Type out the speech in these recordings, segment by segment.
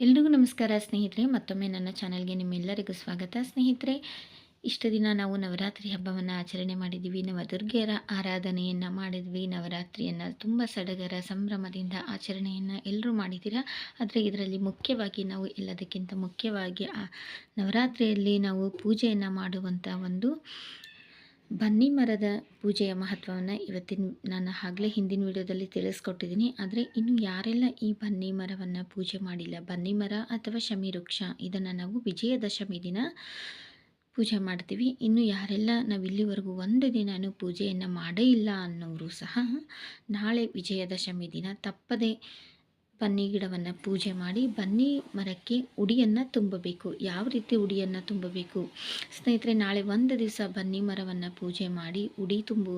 ಎಲ್ರಿಗೂ ನಮಸ್ಕಾರ ಸ್ನೇಹಿತರೆ, ಮತ್ತೊಮ್ಮೆ ನನ್ನ ಚಾನಲ್ಗೆ ನಿಮ್ಮೆಲ್ಲರಿಗೂ ಸ್ವಾಗತ. ಸ್ನೇಹಿತರೆ, ಇಷ್ಟು ದಿನ ನಾವು ನವರಾತ್ರಿ ಹಬ್ಬವನ್ನು ಆಚರಣೆ ಮಾಡಿದ್ದೀವಿ. ನವದುರ್ಗೆಯರ ಆರಾಧನೆಯನ್ನು ಮಾಡಿದ್ವಿ. ನವರಾತ್ರಿಯನ್ನು ತುಂಬ ಸಡಗರ ಸಂಭ್ರಮದಿಂದ ಆಚರಣೆಯನ್ನು ಎಲ್ಲರೂ ಮಾಡಿದ್ದೀರಾ? ಆದರೆ ಇದರಲ್ಲಿ ಮುಖ್ಯವಾಗಿ ನಾವು ಎಲ್ಲದಕ್ಕಿಂತ ಮುಖ್ಯವಾಗಿ ನವರಾತ್ರಿಯಲ್ಲಿ ನಾವು ಪೂಜೆಯನ್ನು ಮಾಡುವಂಥ ಒಂದು ಬನ್ನಿ ಮರದ ಪೂಜೆಯ ಮಹತ್ವವನ್ನು ಇವತ್ತಿನ ನಾನು ಆಗಲೇ ಹಿಂದಿನ ವಿಡಿಯೋದಲ್ಲಿ ತಿಳಿಸ್ಕೊಟ್ಟಿದ್ದೀನಿ. ಆದರೆ ಇನ್ನು ಯಾರೆಲ್ಲ ಈ ಬನ್ನಿ ಮರವನ್ನು ಪೂಜೆ ಮಾಡಿಲ್ಲ, ಬನ್ನಿ ಮರ ಅಥವಾ ಶಮಿ ವೃಕ್ಷ, ಇದನ್ನು ನಾವು ವಿಜಯದಶಮಿ ದಿನ ಪೂಜೆ ಮಾಡ್ತೀವಿ. ಇನ್ನು ಯಾರೆಲ್ಲ ನಾವು ಇಲ್ಲಿವರೆಗೂ ಒಂದು ದಿನವೂ ಪೂಜೆಯನ್ನು ಮಾಡೇ ಇಲ್ಲ ಅನ್ನೋರು ಸಹ ನಾಳೆ ವಿಜಯದಶಮಿ ದಿನ ತಪ್ಪದೇ ಬನ್ನಿ ಗಿಡವನ್ನು ಪೂಜೆ ಮಾಡಿ ಬನ್ನಿ ಮರಕ್ಕೆ ಉಡಿಯನ್ನು ತುಂಬಬೇಕು. ಯಾವ ರೀತಿ ಉಡಿಯನ್ನು ತುಂಬಬೇಕು? ಸ್ನೇಹಿತರೆ, ನಾಳೆ ಒಂದು ದಿವಸ ಬನ್ನಿ ಮರವನ್ನು ಪೂಜೆ ಮಾಡಿ ಉಡಿ ತುಂಬು,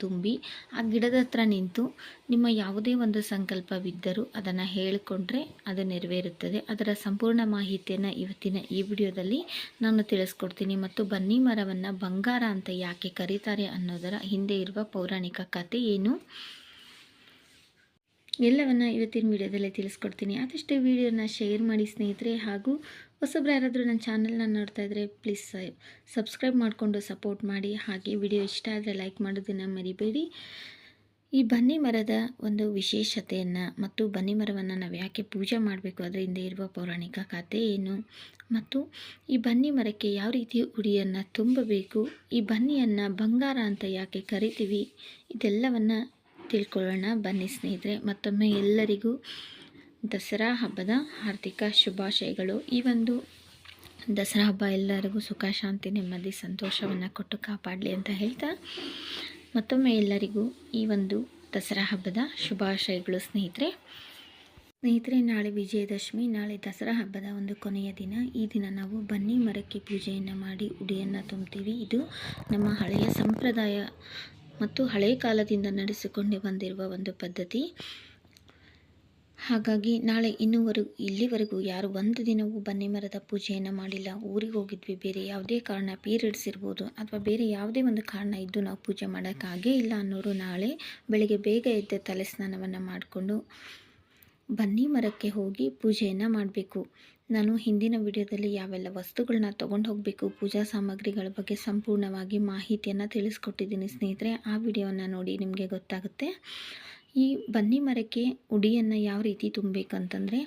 ತುಂಬಿ ಆ ಗಿಡದ ಹತ್ರ ನಿಂತು ನಿಮ್ಮ ಯಾವುದೇ ಒಂದು ಸಂಕಲ್ಪವಿದ್ದರೂ ಅದನ್ನು ಹೇಳಿಕೊಂಡ್ರೆ ಅದು ನೆರವೇರುತ್ತದೆ. ಅದರ ಸಂಪೂರ್ಣ ಮಾಹಿತಿಯನ್ನು ಇವತ್ತಿನ ಈ ವಿಡಿಯೋದಲ್ಲಿ ನಾನು ತಿಳಿಸ್ಕೊಡ್ತೀನಿ. ಮತ್ತು ಬನ್ನಿ ಮರವನ್ನು ಬಂಗಾರ ಅಂತ ಯಾಕೆ ಕರೀತಾರೆ ಅನ್ನೋದರ ಹಿಂದೆ ಇರುವ ಪೌರಾಣಿಕ ಕಥೆ ಏನು? ಎಲ್ಲವನ್ನು ಇವತ್ತಿನ ವಿಡಿಯೋದಲ್ಲೇ ತಿಳಿಸ್ಕೊಡ್ತೀನಿ. ಆದಷ್ಟು ವಿಡಿಯೋನ ಶೇರ್ ಮಾಡಿ ಸ್ನೇಹಿತರೆ, ಹಾಗೂ ಹೊಸಬ್ರು ಯಾರಾದರೂ ನನ್ನ ಚಾನಲ್ನ ನೋಡ್ತಾ ಇದ್ದರೆ ಪ್ಲೀಸ್ ಸಬ್ಸ್ಕ್ರೈಬ್ ಮಾಡಿಕೊಂಡು ಸಪೋರ್ಟ್ ಮಾಡಿ. ಹಾಗೆ ವಿಡಿಯೋ ಇಷ್ಟ ಆದರೆ ಲೈಕ್ ಮಾಡೋದನ್ನು ಮರಿಬೇಡಿ. ಈ ಬನ್ನಿ ಮರದ ಒಂದು ವಿಶೇಷತೆಯನ್ನು ಮತ್ತು ಬನ್ನಿ ಮರವನ್ನು ನಾವು ಯಾಕೆ ಪೂಜೆ ಮಾಡಬೇಕು ಅದರ ಹಿಂದೆ ಇರುವ ಪೌರಾಣಿಕ ಕಥೆ ಏನು? ಮತ್ತು ಈ ಬನ್ನಿ ಮರಕ್ಕೆ ಯಾವ ರೀತಿ ಉಡಿಯನ್ನು ತುಂಬಬೇಕು? ಈ ಬನ್ನಿಯನ್ನು ಬಂಗಾರ ಅಂತ ಯಾಕೆ ಕರಿತೀವಿ? ಇದೆಲ್ಲವನ್ನು ತಿಳ್ಕೊಳ್ಳೋಣ. ಬನ್ನಿ ಸ್ನೇಹಿತರೆ, ಮತ್ತೊಮ್ಮೆ ಎಲ್ಲರಿಗೂ ದಸರಾ ಹಬ್ಬದ ಹಾರ್ದಿಕ ಶುಭಾಶಯಗಳು. ಈ ಒಂದು ದಸರಾ ಹಬ್ಬ ಎಲ್ಲರಿಗೂ ಸುಖ, ಶಾಂತಿ, ನೆಮ್ಮದಿ, ಸಂತೋಷವನ್ನು ಕೊಟ್ಟು ಕಾಪಾಡಲಿ ಅಂತ ಹೇಳ್ತಾ ಮತ್ತೊಮ್ಮೆ ಎಲ್ಲರಿಗೂ ಈ ಒಂದು ದಸರಾ ಹಬ್ಬದ ಶುಭಾಶಯಗಳು ಸ್ನೇಹಿತರೆ. ಸ್ನೇಹಿತರೆ, ನಾಳೆ ವಿಜಯದಶಮಿ, ನಾಳೆ ದಸರಾ ಹಬ್ಬದ ಒಂದು ಕೊನೆಯ ದಿನ. ಈ ದಿನ ನಾವು ಬನ್ನಿ ಮರಕ್ಕೆ ಪೂಜೆಯನ್ನು ಮಾಡಿ ಉಡಿಯನ್ನು ತುಂಬ್ತೀವಿ ಇದು ನಮ್ಮ ಹಳೆಯ ಸಂಪ್ರದಾಯ ಮತ್ತು ಹಳೆಯ ಕಾಲದಿಂದ ನಡೆಸಿಕೊಂಡು ಬಂದಿರುವ ಒಂದು ಪದ್ಧತಿ. ಹಾಗಾಗಿ ನಾಳೆ ಇನ್ನೂವರೆಗೂ ಇಲ್ಲಿವರೆಗೂ ಯಾರು ಒಂದು ದಿನವೂ ಬನ್ನಿ ಮರದ ಪೂಜೆಯನ್ನು ಮಾಡಿಲ್ಲ, ಊರಿಗೆ ಹೋಗಿದ್ವಿ, ಬೇರೆ ಯಾವುದೇ ಕಾರಣ ಪೀರಿಯಡ್ಸ್ ಇರ್ಬೋದು ಅಥವಾ ಬೇರೆ ಯಾವುದೇ ಒಂದು ಕಾರಣ ಇದ್ದು ನಾವು ಪೂಜೆ ಮಾಡೋಕ್ಕಾಗೇ ಇಲ್ಲ ಅನ್ನೋರು ನಾಳೆ ಬೆಳಗ್ಗೆ ಬೇಗ ಎದ್ದ ತಲೆ ಸ್ನಾನವನ್ನು ಮಾಡಿಕೊಂಡು ಬನ್ನಿ ಮರಕ್ಕೆ ಹೋಗಿ ಪೂಜೆಯನ್ನು ಮಾಡಬೇಕು. ನಾನು ಹಿಂದಿನ ವಿಡಿಯೋದಲ್ಲಿ ಯಾವೆಲ್ಲ ವಸ್ತುಗಳನ್ನ ತೊಗೊಂಡು ಹೋಗಬೇಕು ಪೂಜಾ ಸಾಮಗ್ರಿಗಳ ಬಗ್ಗೆ ಸಂಪೂರ್ಣವಾಗಿ ಮಾಹಿತಿಯನ್ನು ತಿಳಿಸ್ಕೊಟ್ಟಿದ್ದೀನಿ ಸ್ನೇಹಿತರೆ. ಆ ವಿಡಿಯೋನ ನೋಡಿ ನಿಮಗೆ ಗೊತ್ತಾಗುತ್ತೆ. ಈ ಬನ್ನಿ ಮರಕ್ಕೆ ಉಡಿಯನ್ನು ಯಾವ ರೀತಿ ತುಂಬಬೇಕಂತಂದರೆ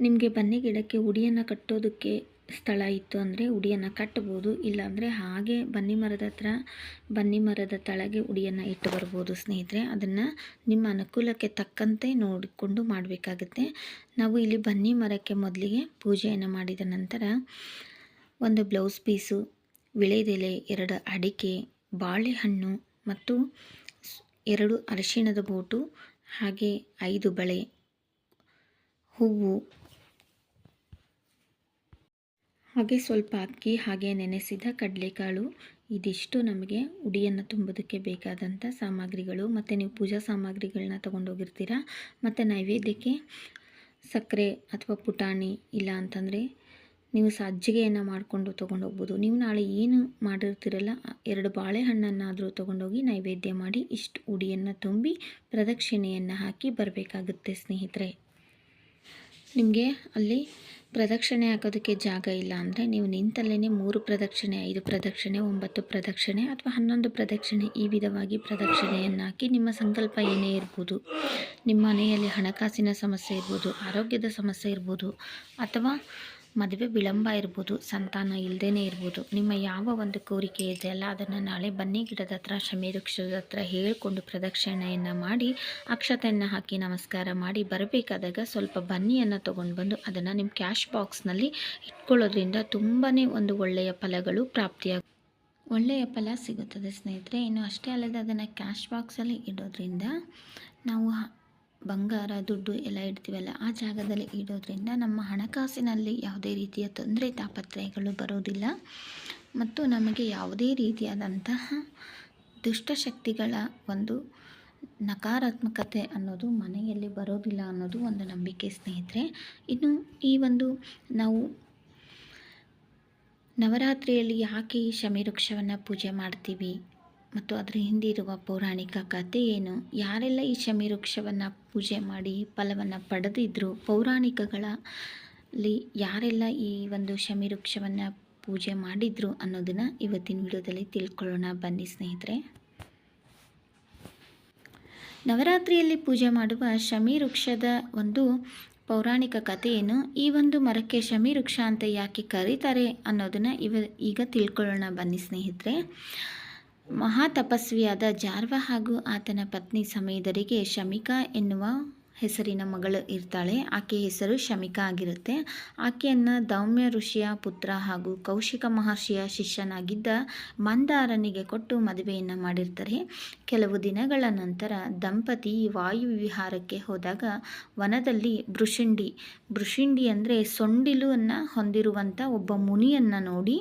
ನಿಮಗೆ ಬನ್ನಿ ಗಿಡಕ್ಕೆ ಉಡಿಯನ್ನು ಕಟ್ಟೋದಕ್ಕೆ ಸ್ಥಳ ಇತ್ತು ಅಂದರೆ ಉಡಿಯನ್ನು ಕಟ್ಟಬೋದು ಇಲ್ಲಾಂದರೆ ಹಾಗೆ ಬನ್ನಿ ಮರದ ಹತ್ರ ಬನ್ನಿ ಮರದ ತಳಗೆ ಉಡಿಯನ್ನು ಇಟ್ಟು ಬರ್ಬೋದು ಸ್ನೇಹಿತರೆ. ಅದನ್ನು ನಿಮ್ಮ ಅನುಕೂಲಕ್ಕೆ ತಕ್ಕಂತೆ ನೋಡಿಕೊಂಡು ಮಾಡಬೇಕಾಗುತ್ತೆ. ನಾವು ಇಲ್ಲಿ ಬನ್ನಿ ಮರಕ್ಕೆ ಮೊದಲಿಗೆ ಪೂಜೆಯನ್ನು ಮಾಡಿದ ನಂತರ ಒಂದು ಬ್ಲೌಸ್ ಪೀಸು ವಿಳೆದೆಲೆ, ಎರಡು ಅಡಿಕೆ, ಬಾಳೆಹಣ್ಣು ಮತ್ತು ಎರಡು ಅರಿಶಿಣದ ಬೋಟು, ಹಾಗೆ ಐದು ಬಳೆ, ಹೂವು ಹಾಗೆ ಸ್ವಲ್ಪ ಅಕ್ಕಿ, ಹಾಗೆ ನೆನೆಸಿದ ಕಡಲೆಕಾಳು. ಇದಿಷ್ಟು ನಮಗೆ ಉಡಿಯನ್ನು ತುಂಬೋದಕ್ಕೆ ಬೇಕಾದಂಥ ಸಾಮಗ್ರಿಗಳು. ಮತ್ತು ನೀವು ಪೂಜಾ ಸಾಮಗ್ರಿಗಳನ್ನ ತೊಗೊಂಡೋಗಿರ್ತೀರ? ಮತ್ತು ನೈವೇದ್ಯಕ್ಕೆ ಸಕ್ಕರೆ ಅಥವಾ ಪುಟಾಣಿ ಇಲ್ಲ ಅಂತಂದರೆ ನೀವು ಸಜ್ಜಿಗೆಯನ್ನು ಮಾಡಿಕೊಂಡು ತೊಗೊಂಡೋಗ್ಬೋದು. ನೀವು ನಾಳೆ ಏನು ಮಾಡಿರ್ತೀರಲ್ಲ, ಎರಡು ಬಾಳೆಹಣ್ಣನ್ನಾದರೂ ತೊಗೊಂಡೋಗಿ ನೈವೇದ್ಯ ಮಾಡಿ ಇಷ್ಟು ಉಡಿಯನ್ನು ತುಂಬಿ ಪ್ರದಕ್ಷಿಣೆಯನ್ನು ಹಾಕಿ ಬರಬೇಕಾಗುತ್ತೆ ಸ್ನೇಹಿತರೆ. ನಿಮಗೆ ಅಲ್ಲಿ ಪ್ರದಕ್ಷಿಣೆ ಹಾಕೋದಕ್ಕೆ ಜಾಗ ಇಲ್ಲ ಅಂದರೆ ನೀವು ನಿಂತಲ್ಲೇ ಮೂರು ಪ್ರದಕ್ಷಿಣೆ, ಐದು ಪ್ರದಕ್ಷಿಣೆ, ಒಂಬತ್ತು ಪ್ರದಕ್ಷಿಣೆ ಅಥವಾ ಹನ್ನೊಂದು ಪ್ರದಕ್ಷಿಣೆ ಈ ವಿಧವಾಗಿ ಪ್ರದಕ್ಷಿಣೆಯನ್ನು ಹಾಕಿ ನಿಮ್ಮ ಸಂಕಲ್ಪ ಏನೇ ಇರ್ಬೋದು, ನಿಮ್ಮ ಮನೆಯಲ್ಲಿ ಹಣಕಾಸಿನ ಸಮಸ್ಯೆ ಇರ್ಬೋದು, ಆರೋಗ್ಯದ ಸಮಸ್ಯೆ ಇರ್ಬೋದು ಅಥವಾ ಮದುವೆ ವಿಳಂಬ ಇರ್ಬೋದು, ಸಂತಾನ ಇಲ್ಲದೇ ಇರ್ಬೋದು. ನಿಮ್ಮ ಯಾವ ಒಂದು ಕೋರಿಕೆ ಇದೆಯಲ್ಲ ಅದನ್ನು ನಾಳೆ ಬನ್ನಿ ಗಿಡದ ಹತ್ರ, ಶಮಿ ವೃಕ್ಷದ ಹತ್ರ ಹೇಳಿಕೊಂಡು ಪ್ರದಕ್ಷಿಣೆಯನ್ನು ಮಾಡಿ, ಅಕ್ಷತೆಯನ್ನು ಹಾಕಿ ನಮಸ್ಕಾರ ಮಾಡಿ ಬರಬೇಕಾದಾಗ ಸ್ವಲ್ಪ ಬನ್ನಿಯನ್ನು ತೊಗೊಂಡು ಬಂದು ಅದನ್ನು ನಿಮ್ಮ ಕ್ಯಾಶ್ ಬಾಕ್ಸ್ನಲ್ಲಿ ಇಟ್ಕೊಳ್ಳೋದ್ರಿಂದ ತುಂಬಾ ಒಂದು ಒಳ್ಳೆಯ ಫಲಗಳು ಪ್ರಾಪ್ತಿಯಾಗ, ಒಳ್ಳೆಯ ಫಲ ಸಿಗುತ್ತದೆ ಸ್ನೇಹಿತರೆ. ಇನ್ನು ಅಷ್ಟೇ ಅಲ್ಲದೆ ಅದನ್ನು ಕ್ಯಾಶ್ ಬಾಕ್ಸಲ್ಲಿ ಇಡೋದ್ರಿಂದ ನಾವು ಬಂಗಾರ, ದುಡ್ಡು ಎಲ್ಲ ಇಡ್ತೀವಲ್ಲ, ಆ ಜಾಗದಲ್ಲಿ ಇಡೋದ್ರಿಂದ ನಮ್ಮ ಹಣಕಾಸಿನಲ್ಲಿ ಯಾವುದೇ ರೀತಿಯ ತೊಂದರೆ ತಾಪತ್ರಯಗಳು ಬರೋದಿಲ್ಲ. ಮತ್ತು ನಮಗೆ ಯಾವುದೇ ರೀತಿಯಾದಂತಹ ದುಷ್ಟಶಕ್ತಿಗಳ ಒಂದು ನಕಾರಾತ್ಮಕತೆ ಅನ್ನೋದು ಮನೆಯಲ್ಲಿ ಬರೋದಿಲ್ಲ ಅನ್ನೋದು ಒಂದು ನಂಬಿಕೆ ಸ್ನೇಹಿತರೆ. ಇನ್ನು ಈ ಒಂದು ನಾವು ನವರಾತ್ರಿಯಲ್ಲಿ ಯಾಕೆ ಈ ಶಮಿ ವೃಕ್ಷವನ್ನು ಪೂಜೆ ಮಾಡ್ತೀವಿ? ಮತ್ತು ಅದರ ಹಿಂದಿರುವ ಪೌರಾಣಿಕ ಕಥೆ ಏನು? ಯಾರೆಲ್ಲ ಈ ಶಮಿ ವೃಕ್ಷವನ್ನು ಪೂಜೆ ಮಾಡಿ ಫಲವನ್ನು ಪಡೆದಿದ್ರು? ಪೌರಾಣಿಕಗಳಲ್ಲಿ ಯಾರೆಲ್ಲ ಈ ಒಂದು ಶಮಿ ವೃಕ್ಷವನ್ನು ಪೂಜೆ ಮಾಡಿದ್ರು ಅನ್ನೋದನ್ನು ಇವತ್ತಿನ ವಿಡಿಯೋದಲ್ಲಿ ತಿಳ್ಕೊಳ್ಳೋಣ. ಬನ್ನಿ ಸ್ನೇಹಿತರೆ. ನವರಾತ್ರಿಯಲ್ಲಿ ಪೂಜೆ ಮಾಡುವ ಶಮಿ ವೃಕ್ಷದ ಒಂದು ಪೌರಾಣಿಕ ಕಥೆ ಏನು? ಈ ಒಂದು ಮರಕ್ಕೆ ಶಮಿ ವೃಕ್ಷ ಅಂತ ಯಾಕೆ ಕರೀತಾರೆ ಅನ್ನೋದನ್ನು ಇವ ಈಗ ತಿಳ್ಕೊಳ್ಳೋಣ. ಬನ್ನಿ ಸ್ನೇಹಿತರೆ. ಮಹಾ ತಪಸ್ವಿಯಾದ ಜಾರ್ವ ಹಾಗೂ ಆತನ ಪತ್ನಿ ಸಮಯದರಿಗೆ ಶಮಿಕಾ ಎನ್ನುವ ಹೆಸರಿನ ಮಗಳು ಇರ್ತಾಳೆ. ಆಕೆ ಹೆಸರು ಶಮಿಕಾ ಆಗಿರುತ್ತೆ. ಆಕೆಯನ್ನು ದೌಮ್ಯ ಋಷಿಯ ಪುತ್ರ ಹಾಗೂ ಕೌಶಿಕ ಮಹರ್ಷಿಯ ಶಿಷ್ಯನಾಗಿದ್ದ ಮಂದಾರನಿಗೆ ಕೊಟ್ಟು ಮದುವೆಯನ್ನು ಮಾಡಿರ್ತಾರೆ. ಕೆಲವು ದಿನಗಳ ನಂತರ ದಂಪತಿ ವಾಯು ವಿಹಾರಕ್ಕೆ ಹೋದಾಗ ವನದಲ್ಲಿ ಬೃಷಿಂಡಿ ಬೃಷಿಂಡಿ ಅಂದರೆ ಸೊಂಡಿಲನ್ನು ಹೊಂದಿರುವಂಥ ಒಬ್ಬ ಮುನಿಯನ್ನು ನೋಡಿ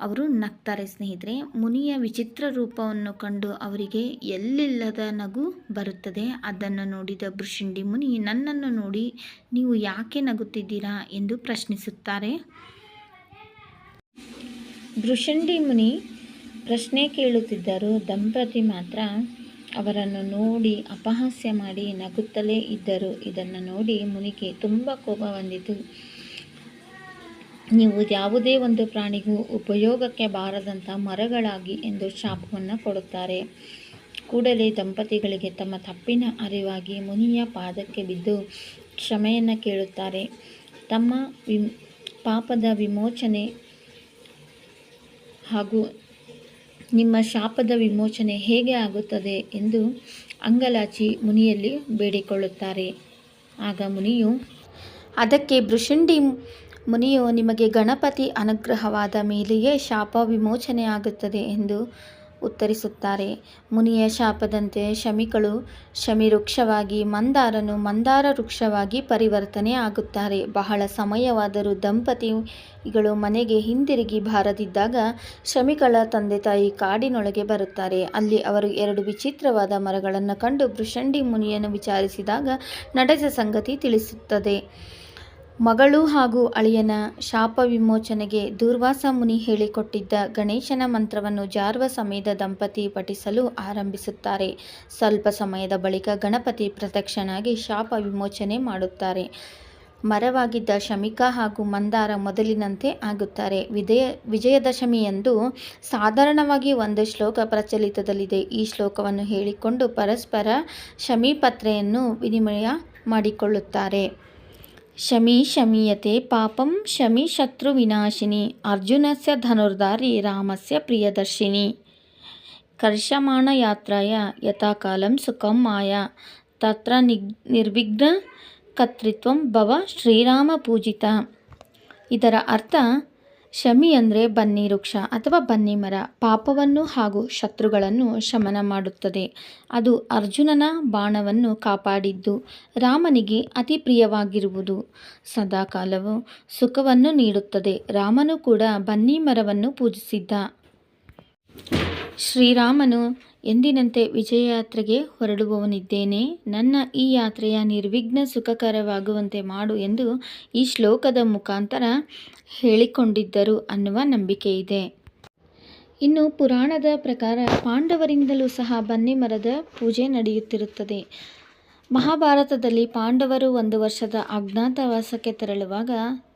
ಅವರು ನಗ್ತಾರೆ ಸ್ನೇಹಿತರೆ. ಮುನಿಯ ವಿಚಿತ್ರ ರೂಪವನ್ನು ಕಂಡು ಅವರಿಗೆ ಎಲ್ಲಿಲ್ಲದ ನಗು ಬರುತ್ತದೆ. ಅದನ್ನು ನೋಡಿದ ಬೃಷಿಂಡಿ ಮುನಿ, ನನ್ನನ್ನು ನೋಡಿ ನೀವು ಯಾಕೆ ನಗುತ್ತಿದ್ದೀರಾ? ಎಂದು ಪ್ರಶ್ನಿಸುತ್ತಾರೆ. ಬೃಷಂಡಿ ಮುನಿ ಪ್ರಶ್ನೆ ಕೇಳುತ್ತಿದ್ದರು ದಂಪತಿ ಮಾತ್ರ ಅವರನ್ನು ನೋಡಿ ಅಪಹಾಸ್ಯ ಮಾಡಿ ನಗುತ್ತಲೇ ಇದ್ದರು. ಇದನ್ನು ನೋಡಿ ಮುನಿಗೆ ತುಂಬ ಕೋಪ ಬಂದಿತು. ನೀವು ಯಾವುದೇ ಒಂದು ಪ್ರಾಣಿಗೂ ಉಪಯೋಗಕ್ಕೆ ಬಾರದಂಥ ಮರಗಳಾಗಿ ಎಂದು ಶಾಪವನ್ನು ಕೊಡುತ್ತಾರೆ. ಕೂಡಲೇ ದಂಪತಿಗಳಿಗೆ ತಮ್ಮ ತಪ್ಪಿನ ಅರಿವಾಗಿ ಮುನಿಯ ಪಾದಕ್ಕೆ ಬಿದ್ದು ಕ್ಷಮೆಯನ್ನು ಕೇಳುತ್ತಾರೆ. ತಮ್ಮ ವಿ ಪಾಪದ ವಿಮೋಚನೆ ಹಾಗೂ ನಿಮ್ಮ ಶಾಪದ ವಿಮೋಚನೆ ಹೇಗೆ ಆಗುತ್ತದೆ ಎಂದು ಅಂಗಲಾಚಿ ಮುನಿಯಲ್ಲಿ ಬೇಡಿಕೊಳ್ಳುತ್ತಾರೆ. ಆಗ ಮುನಿಯು, ಅದಕ್ಕೆ ಭೃಷುಂಡಿ ಮುನಿಯು ನಿಮಗೆ ಗಣಪತಿ ಅನುಗ್ರಹವಾದ ಮೇಲೆಯೇ ಶಾಪ ವಿಮೋಚನೆ ಆಗುತ್ತದೆ ಎಂದು ಉತ್ತರಿಸುತ್ತಾರೆ. ಮುನಿಯ ಶಾಪದಂತೆ ಶಮಿಗಳು ಶಮಿ ವೃಕ್ಷವಾಗಿ ಮಂದಾರನು ಮಂದಾರ ವೃಕ್ಷವಾಗಿ ಪರಿವರ್ತನೆ ಆಗುತ್ತಾರೆ. ಬಹಳ ಸಮಯವಾದರೂ ದಂಪತಿಗಳು ಮನೆಗೆ ಹಿಂದಿರುಗಿ ಬಾರದಿದ್ದಾಗ ಶಮಿಗಳ ತಂದೆ ತಾಯಿ ಕಾಡಿನೊಳಗೆ ಬರುತ್ತಾರೆ. ಅಲ್ಲಿ ಅವರು ಎರಡು ವಿಚಿತ್ರವಾದ ಮರಗಳನ್ನು ಕಂಡು ಭೃಷಂಡಿ ಮುನಿಯನ್ನು ವಿಚಾರಿಸಿದಾಗ ನಡೆದ ಸಂಗತಿ ತಿಳಿಸುತ್ತದೆ. ಮಗಳು ಹಾಗೂ ಅಳಿಯನ ಶಾಪ ವಿಮೋಚನೆಗೆ ದೂರ್ವಾಸ ಮುನಿ ಹೇಳಿಕೊಟ್ಟಿದ್ದ ಗಣೇಶನ ಮಂತ್ರವನ್ನು ಜಾರ್ವ ಸಮಯದ ದಂಪತಿ ಪಠಿಸಲು ಆರಂಭಿಸುತ್ತಾರೆ. ಸ್ವಲ್ಪ ಸಮಯದ ಬಳಿಕ ಗಣಪತಿ ಪ್ರದಕ್ಷಿಣಾಗಿ ಶಾಪ ವಿಮೋಚನೆ ಮಾಡುತ್ತಾರೆ. ಮರವಾಗಿದ್ದ ಶಮಿಕಾ ಹಾಗೂ ಮಂದಾರ ಮೊದಲಿನಂತೆ ಆಗುತ್ತಾರೆ. ವಿಜಯ ವಿಜಯದಶಮಿಯಂದು ಸಾಧಾರಣವಾಗಿ ಒಂದು ಶ್ಲೋಕ ಪ್ರಚಲಿತದಲ್ಲಿದೆ. ಈ ಶ್ಲೋಕವನ್ನು ಹೇಳಿಕೊಂಡು ಪರಸ್ಪರ ಶಮೀಪತ್ರೆಯನ್ನು ವಿನಿಮಯ ಮಾಡಿಕೊಳ್ಳುತ್ತಾರೆ. ಶಮಿ ಶಮೀಯತೆ ಪಾಪಂ ಶಮಿ ಶತ್ರುವಿನಾಶಿನಿ ಅರ್ಜುನಸ್ಯ ಧನುರ್ಧಾರಿ ರಾಮಸ್ಯ ಪ್ರಿಯದರ್ಶಿನಿ. ಕರ್ಷಮಾಣ ಯಾತ್ರಾಯ ಯಥಾಕಾಲಂ ಸುಖಂ ಮಾಯ. ತತ್ರ ನಿರ್ವಿಘ್ನ ಕರ್ತೃತ್ವ ಭವ ಶ್ರೀರಾಮ ಪೂಜಿತ. ಇದರ ಅರ್ಥ ಶಮಿ ಅಂದರೆ ಬನ್ನಿ ವೃಕ್ಷ ಅಥವಾ ಬನ್ನಿ ಮರ, ಪಾಪವನ್ನು ಹಾಗೂ ಶತ್ರುಗಳನ್ನು ಶಮನ ಮಾಡುತ್ತದೆ. ಅದು ಅರ್ಜುನನ ಬಾಣವನ್ನು ಕಾಪಾಡಿದ್ದು, ರಾಮನಿಗೆ ಅತಿ ಪ್ರಿಯವಾಗಿರುವುದು. ಸದಾಕಾಲವು ಸುಖವನ್ನು ನೀಡುತ್ತದೆ. ರಾಮನು ಕೂಡ ಬನ್ನಿ ಮರವನ್ನು ಪೂಜಿಸಿದ್ದ. ಶ್ರೀರಾಮನು ಎಂದಿನಂತೆ ವಿಜಯಯಾತ್ರೆಗೆ ಹೊರಡುವವನಿದ್ದೇನೆ. ನನ್ನ ಈ ಯಾತ್ರೆಯ ನಿರ್ವಿಘ್ನ ಸುಖಕರವಾಗುವಂತೆ ಮಾಡು ಎಂದು ಈ ಶ್ಲೋಕದ ಮುಖಾಂತರ ಹೇಳಿಕೊಂಡಿದ್ದರು ಅನ್ನುವ ನಂಬಿಕೆ ಇದೆ. ಇನ್ನು ಪುರಾಣದ ಪ್ರಕಾರ ಪಾಂಡವರಿಂದಲೂ ಸಹ ಬನ್ನಿ ಮರದ ಪೂಜೆ ನಡೆಯುತ್ತಿರುತ್ತದೆ. ಮಹಾಭಾರತದಲ್ಲಿ ಪಾಂಡವರು ಒಂದು ವರ್ಷದ ಅಜ್ಞಾತವಾಸಕ್ಕೆ ತೆರಳುವಾಗ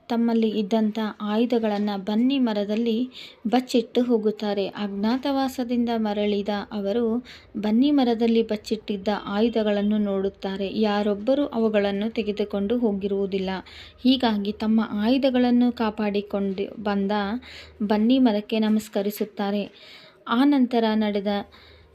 ತಮ್ಮಲ್ಲಿ ಇದ್ದಂಥ ಆಯುಧಗಳನ್ನು ಬನ್ನಿ ಮರದಲ್ಲಿ ಬಚ್ಚಿಟ್ಟು ಹೋಗುತ್ತಾರೆ. ಅಜ್ಞಾತವಾಸದಿಂದ ಮರಳಿದ ಅವರು ಬನ್ನಿ ಮರದಲ್ಲಿ ಬಚ್ಚಿಟ್ಟಿದ್ದ ಆಯುಧಗಳನ್ನು ನೋಡುತ್ತಾರೆ. ಯಾರೊಬ್ಬರೂ ಅವುಗಳನ್ನು ತೆಗೆದುಕೊಂಡು ಹೋಗಿರುವುದಿಲ್ಲ. ಹೀಗಾಗಿ ತಮ್ಮ ಆಯುಧಗಳನ್ನು ಕಾಪಾಡಿಕೊಂಡು ಬಂದ ಬನ್ನಿ ಮರಕ್ಕೆ ನಮಸ್ಕರಿಸುತ್ತಾರೆ. ಆ ನಂತರ ನಡೆದ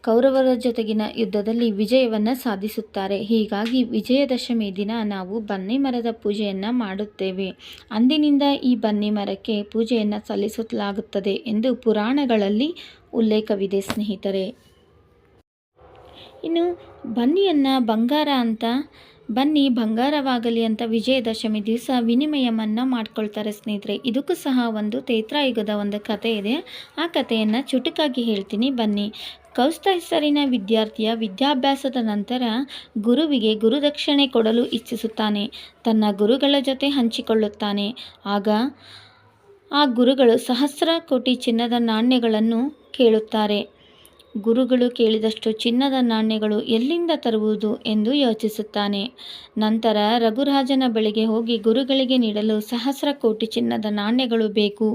ಕೌರವರ ಜೊತೆಗಿನ ಯುದ್ಧದಲ್ಲಿ ವಿಜಯವನ್ನು ಸಾಧಿಸುತ್ತಾರೆ. ಹೀಗಾಗಿ ವಿಜಯದಶಮಿ ದಿನ ನಾವು ಬನ್ನಿ ಮರದ ಪೂಜೆಯನ್ನು ಮಾಡುತ್ತೇವೆ. ಅಂದಿನಿಂದ ಈ ಬನ್ನಿ ಮರಕ್ಕೆ ಪೂಜೆಯನ್ನು ಸಲ್ಲಿಸಲಾಗುತ್ತದೆ ಎಂದು ಪುರಾಣಗಳಲ್ಲಿ ಉಲ್ಲೇಖವಿದೆ ಸ್ನೇಹಿತರೆ. ಇನ್ನು ಬನ್ನಿಯನ್ನು ಬಂಗಾರ ಅಂತ ಬನ್ನಿ, ಬಂಗಾರವಾಗಲಿ ಅಂತ ವಿಜಯದಶಮಿ ದಿವಸ ವಿನಿಮಯವನ್ನು ಮಾಡ್ಕೊಳ್ತಾರೆ ಸ್ನೇಹಿತರೆ. ಇದಕ್ಕೂ ಸಹ ಒಂದು ತೈತ್ರಾಯುಗದ ಒಂದು ಕತೆ ಇದೆ. ಆ ಕಥೆಯನ್ನು ಚುಟುಕಾಗಿ ಹೇಳ್ತೀನಿ. ಬನ್ನಿ. ಕೌಸ್ತ ಹೆಸರಿನ ವಿದ್ಯಾರ್ಥಿಯ ವಿದ್ಯಾಭ್ಯಾಸದ ನಂತರ ಗುರುವಿಗೆ ಗುರುದಕ್ಷಿಣೆ ಕೊಡಲು ಇಚ್ಛಿಸುತ್ತಾನೆ. ತನ್ನ ಗುರುಗಳ ಜೊತೆ ಹಂಚಿಕೊಳ್ಳುತ್ತಾನೆ. ಆಗ ಆ ಗುರುಗಳು ಸಹಸ್ರ ಕೋಟಿ ಚಿನ್ನದ ನಾಣ್ಯಗಳನ್ನು ಕೇಳುತ್ತಾರೆ. ಗುರುಗಳು ಕೇಳಿದಷ್ಟು ಚಿನ್ನದ ನಾಣ್ಯಗಳು ಎಲ್ಲಿಂದ ತರುವುದು ಎಂದು ಯೋಚಿಸುತ್ತಾನೆ. ನಂತರ ರಘುರಾಜನ ಬಳಿಗೆ ಹೋಗಿ ಗುರುಗಳಿಗೆ ನೀಡಲು ಸಹಸ್ರ ಕೋಟಿ ಚಿನ್ನದ ನಾಣ್ಯಗಳು ಬೇಕು,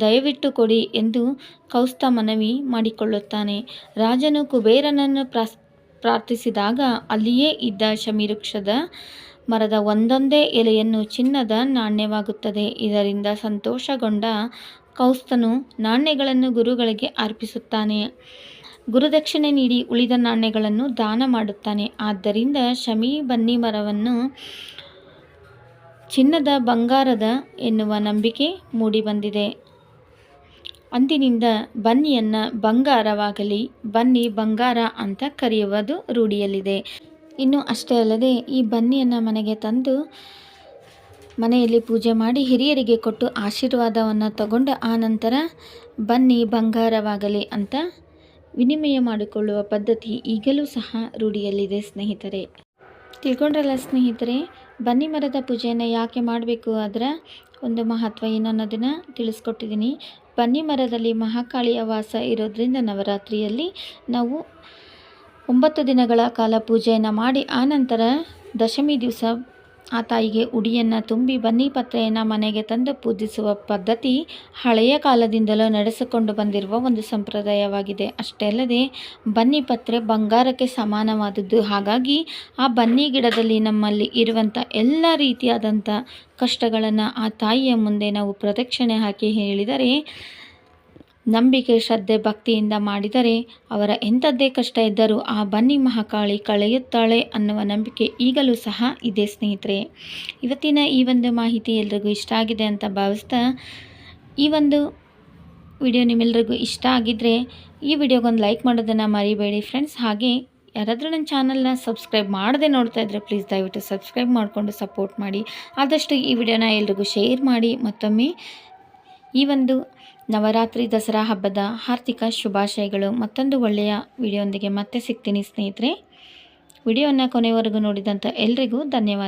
ದಯವಿಟ್ಟು ಕೊಡಿ ಎಂದು ಕೌಸ್ತ ಮನವಿ ಮಾಡಿಕೊಳ್ಳುತ್ತಾನೆ. ರಾಜನು ಕುಬೇರನನ್ನು ಪ್ರಾಸ್, ಪ್ರಾರ್ಥಿಸಿದಾಗ ಅಲ್ಲಿಯೇ ಇದ್ದ ಶಮಿವೃಕ್ಷದ ಮರದ ಒಂದೊಂದೇ ಎಲೆಯನ್ನು ಚಿನ್ನದ ನಾಣ್ಯವಾಗುತ್ತದೆ. ಇದರಿಂದ ಸಂತೋಷಗೊಂಡ ಕೌಸ್ತನು ನಾಣ್ಯಗಳನ್ನು ಗುರುಗಳಿಗೆ ಅರ್ಪಿಸುತ್ತಾನೆ. ಗುರುದಕ್ಷಿಣೆ ನೀಡಿ ಉಳಿದ ನಾಣ್ಯಗಳನ್ನು ದಾನ ಮಾಡುತ್ತಾನೆ. ಆದ್ದರಿಂದ ಶಮಿ ಬನ್ನಿ ಮರವನ್ನು ಚಿನ್ನದ ಬಂಗಾರದ ಎನ್ನುವ ನಂಬಿಕೆ ಮೂಡಿಬಂದಿದೆ ಅಂದಿನಿಂದ ಬನ್ನಿಯನ್ನು ಬಂಗಾರವಾಗಲಿ, ಬನ್ನಿ ಬಂಗಾರ ಅಂತ ಕರೆಯುವುದು ರೂಢಿಯಲ್ಲಿದೆ. ಇನ್ನು ಅಷ್ಟೇ ಅಲ್ಲದೆ ಈ ಬನ್ನಿಯನ್ನು ಮನೆಗೆ ತಂದು ಮನೆಯಲ್ಲಿ ಪೂಜೆ ಮಾಡಿ ಹಿರಿಯರಿಗೆ ಕೊಟ್ಟು ಆಶೀರ್ವಾದವನ್ನು ತಗೊಂಡು ಆ ನಂತರ ಬನ್ನಿ ಬಂಗಾರವಾಗಲಿ ಅಂತ ವಿನಿಮಯ ಮಾಡಿಕೊಳ್ಳುವ ಪದ್ಧತಿ ಈಗಲೂ ಸಹ ರೂಢಿಯಲ್ಲಿದೆ, ಸ್ನೇಹಿತರೆ. ತಿಳ್ಕೊಂಡ್ರಲ್ಲ ಸ್ನೇಹಿತರೆ, ಬನ್ನಿ ಮರದ ಪೂಜೆಯನ್ನು ಯಾಕೆ ಮಾಡಬೇಕು ಅದರ ಒಂದು ಮಹತ್ವ ಏನು ಅನ್ನೋದನ್ನು ತಿಳಿಸ್ಕೊಟ್ಟಿದ್ದೀನಿ. ಬನ್ನಿ ಮರದಲ್ಲಿ ಮಹಾಕಾಳಿಯ ವಾಸ ಇರೋದ್ರಿಂದ ನವರಾತ್ರಿಯಲ್ಲಿ ನಾವು ಒಂಬತ್ತು ದಿನಗಳ ಕಾಲ ಪೂಜೆಯನ್ನು ಮಾಡಿ, ಆನಂತರ ದಶಮಿ ದಿವಸ ಆ ತಾಯಿಗೆ ಉಡಿಯನ್ನು ತುಂಬಿ ಬನ್ನಿ ಪತ್ರೆಯನ್ನು ಮನೆಗೆ ತಂದು ಪೂಜಿಸುವ ಪದ್ಧತಿ ಹಳೆಯ ಕಾಲದಿಂದಲೂ ನಡೆಸಿಕೊಂಡು ಬಂದಿರುವ ಒಂದು ಸಂಪ್ರದಾಯವಾಗಿದೆ. ಅಷ್ಟೇ ಅಲ್ಲದೆ, ಬನ್ನಿ ಪತ್ರೆ ಬಂಗಾರಕ್ಕೆ ಸಮಾನವಾದದ್ದು. ಹಾಗಾಗಿ, ಆ ಬನ್ನಿ ಗಿಡದಲ್ಲಿ ನಮ್ಮಲ್ಲಿ ಇರುವಂಥ ಎಲ್ಲ ರೀತಿಯಾದಂಥ ಕಷ್ಟಗಳನ್ನು ಆ ತಾಯಿಯ ಮುಂದೆ ನಾವು ಪ್ರದಕ್ಷಿಣೆ ಹಾಕಿ ಹೇಳಿದರೆ ನಂಬಿಕೆ, ಶ್ರದ್ಧೆ, ಭಕ್ತಿಯಿಂದ ಮಾಡಿದರೆ ಅವರ ಎಂಥದ್ದೇ ಕಷ್ಟ ಇದ್ದರೂ ಆ ಬನ್ನಿ ಮಹಾಕಾಳಿ ಕಳೆಯುತ್ತಾಳೆ ಅನ್ನುವ ನಂಬಿಕೆ ಈಗಲೂ ಸಹ ಇದೆ, ಸ್ನೇಹಿತರೆ. ಇವತ್ತಿನ ಈ ಒಂದು ಮಾಹಿತಿ ಎಲ್ರಿಗೂ ಇಷ್ಟ ಆಗಿದೆ ಅಂತ ಭಾವಿಸ್ತಾ ಈ ಒಂದು ವಿಡಿಯೋ ನಿಮ್ಮೆಲ್ರಿಗೂ ಇಷ್ಟ ಆಗಿದ್ದರೆ ಈ ವಿಡಿಯೋಗೊಂದು ಲೈಕ್ ಮಾಡೋದನ್ನು ಮರಿಬೇಡಿ ಫ್ರೆಂಡ್ಸ್. ಹಾಗೆ ಯಾರಾದರೂ ನನ್ನ ಚಾನಲ್ನ ಸಬ್ಸ್ಕ್ರೈಬ್ ಮಾಡದೆ ನೋಡ್ತಾ ಇದ್ದರೆ ಪ್ಲೀಸ್ ದಯವಿಟ್ಟು ಸಬ್ಸ್ಕ್ರೈಬ್ ಮಾಡಿಕೊಂಡು ಸಪೋರ್ಟ್ ಮಾಡಿ. ಆದಷ್ಟು ಈ ವಿಡಿಯೋನ ಎಲ್ರಿಗೂ ಶೇರ್ ಮಾಡಿ ಮತ್ತೊಮ್ಮೆ ಈ ಒಂದು ನವರಾತ್ರಿ ದಸರಾ ಹಬ್ಬದ ಹಾರ್ದಿಕ ಶುಭಾಶಯಗಳು. ಮತ್ತೊಂದು ಒಳ್ಳೆಯ ವಿಡಿಯೋಂದಿಗೆ ಮತ್ತೆ ಸಿಗ್ತೀನಿ ಸ್ನೇಹಿತರೆ. ವಿಡಿಯೋನ ಕೊನೆವರೆಗೂ ನೋಡಿದಂಥ ಎಲ್ರಿಗೂ ಧನ್ಯವಾದ.